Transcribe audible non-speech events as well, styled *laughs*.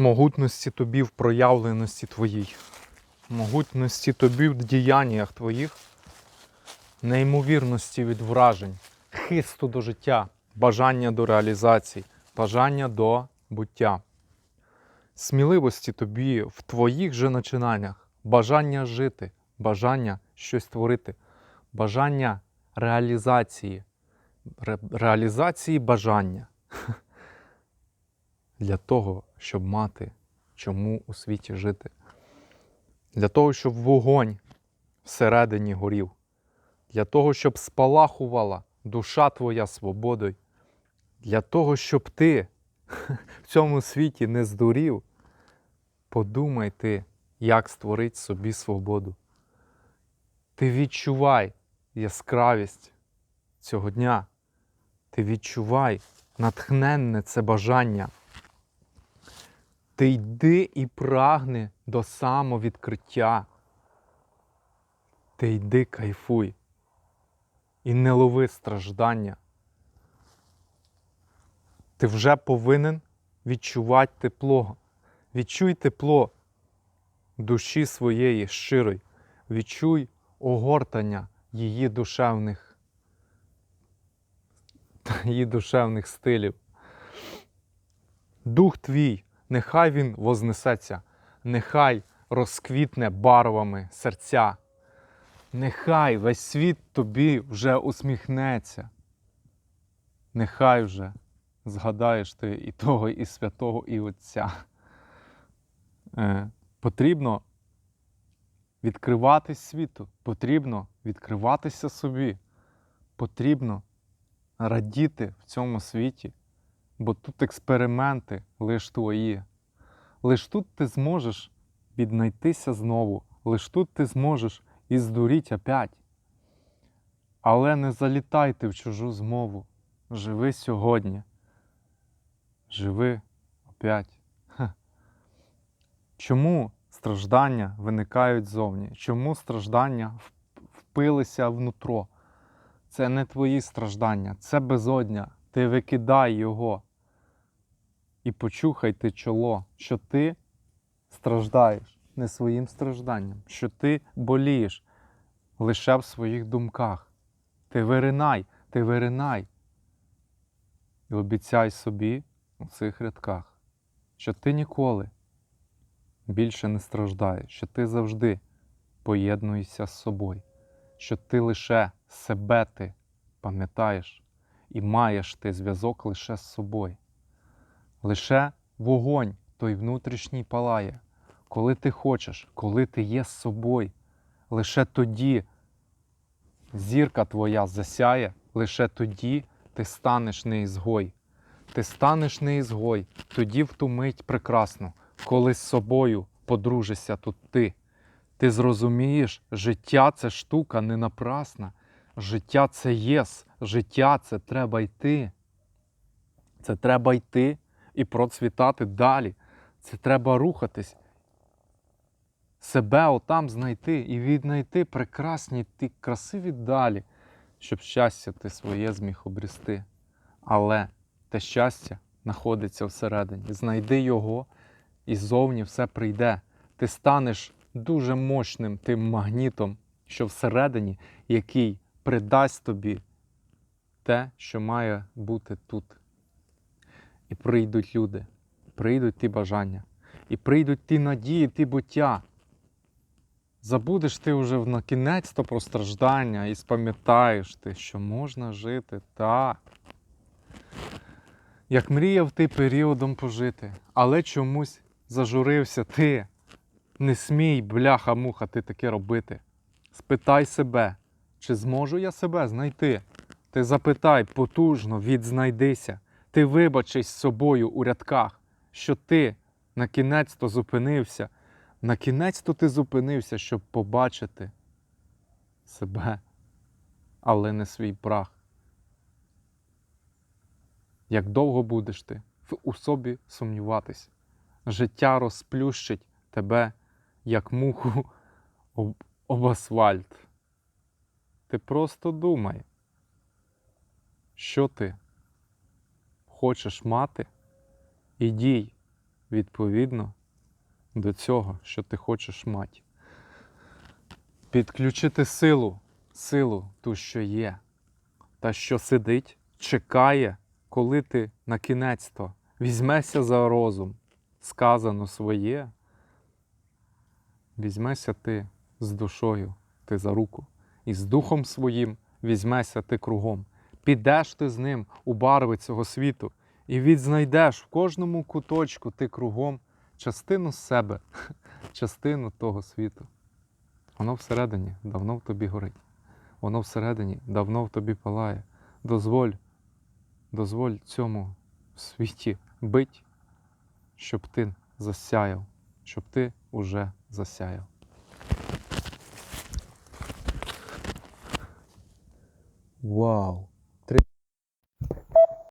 Могутності тобі в проявленості твоїй, могутності тобі в діяннях твоїх, неймовірності від вражень, хисту до життя, бажання до реалізації, бажання до буття, сміливості тобі в твоїх же начинаннях, бажання жити, бажання щось творити, бажання реалізації, ре- реалізації бажання. *laughs* Для того, щоб мати чому у світі жити, для того, щоб вогонь всередині горів, для того, щоб спалахувала душа твоя свободою, для того, щоб ти *laughs* в цьому світі не здурів, подумай ти, як створити собі свободу. Ти відчувай яскравість цього дня. Ти відчувай натхненне це бажання. Ти йди і прагни до самовідкриття. Ти йди кайфуй і не лови страждання. Ти вже повинен відчувати тепло. Відчуй тепло душі своєї щирої. Відчуй огортання її душевних, *laughs* її душевних стилів. Дух твій, нехай він вознесеться, нехай розквітне барвами серця, нехай весь світ тобі вже усміхнеться. Нехай вже згадаєш ти і того, і святого, і Отця. Е, потрібно відкриватись світу, потрібно відкриватися собі, потрібно радіти в цьому світі, бо тут експерименти лиш твої. Лиш тут ти зможеш віднайтися знову, лиш тут ти зможеш і здуріть опять. Але не залітайте в чужу змову. Живи сьогодні. Живи опять. Ха. Чому страждання виникають зовні? Чому страждання в- впилися внутро? Це не твої страждання, це безодня. Ти викидай його. І почухай ти чоло, що ти страждаєш не своїм стражданням, що ти болієш лише в своїх думках. Ти виринай, ти виринай. І обіцяй собі у цих рядках, що ти ніколи більше не страждаєш, що ти завжди поєднуєшся з собою, що ти лише себе ти пам'ятаєш і маєш ти зв'язок лише з собою. Лише вогонь той внутрішній палає, коли ти хочеш, коли ти є з собою. Лише тоді зірка твоя засяє, лише тоді ти станеш не ізгой. Ти станеш не ізгой, тоді в ту мить прекрасно, коли з собою подружишся тут ти. Ти зрозумієш, життя це штука не напрасна. Життя це єс, життя це треба йти. Це треба йти і процвітати далі. Це треба рухатись. Себе отам знайти і віднайти прекрасні ті красиві далі, щоб щастя ти своє зміг обрісти. Але те щастя знаходиться всередині. Знайди його, і ззовні все прийде. Ти станеш дуже мощним тим магнітом, що всередині, який придасть тобі те, що має бути тут. І прийдуть люди, прийдуть ті бажання, і прийдуть ті надії, ті буття. Забудеш ти вже на кінець то про страждання і спам'ятаєш ти, що можна жити так. Як мріяв ти періодом пожити, але чомусь зажурився ти. Не смій, бляха-муха, ти таке робити. Спитай себе, чи зможу я себе знайти? Ти запитай потужно, відзнайдися. Ти вибачись з собою у рядках, що ти на кінець то зупинився. На кінець то ти зупинився, щоб побачити себе, але не свій прах. Як довго будеш ти в- собі сумніватись? Життя розплющить тебе, як муху об, об асфальт. Ти просто думай, що ти хочеш мати, і дій, відповідно до цього, що ти хочеш мати. Підключити силу, силу ту, що є, та що сидить, чекає, коли ти на кінець-то візьмешся за розум, сказано своє. Візьмешся ти з душою, ти за руку, і з духом своїм візьмешся ти кругом. Підеш ти з ним у барви цього світу, і відзнайдеш в кожному куточку ти кругом частину себе, *laughs* частину того світу. Воно всередині давно в тобі горить. Воно всередині давно в тобі палає. Дозволь, дозволь цьому світі бить, щоб ти засяяв, щоб ти уже засяяв. Вау!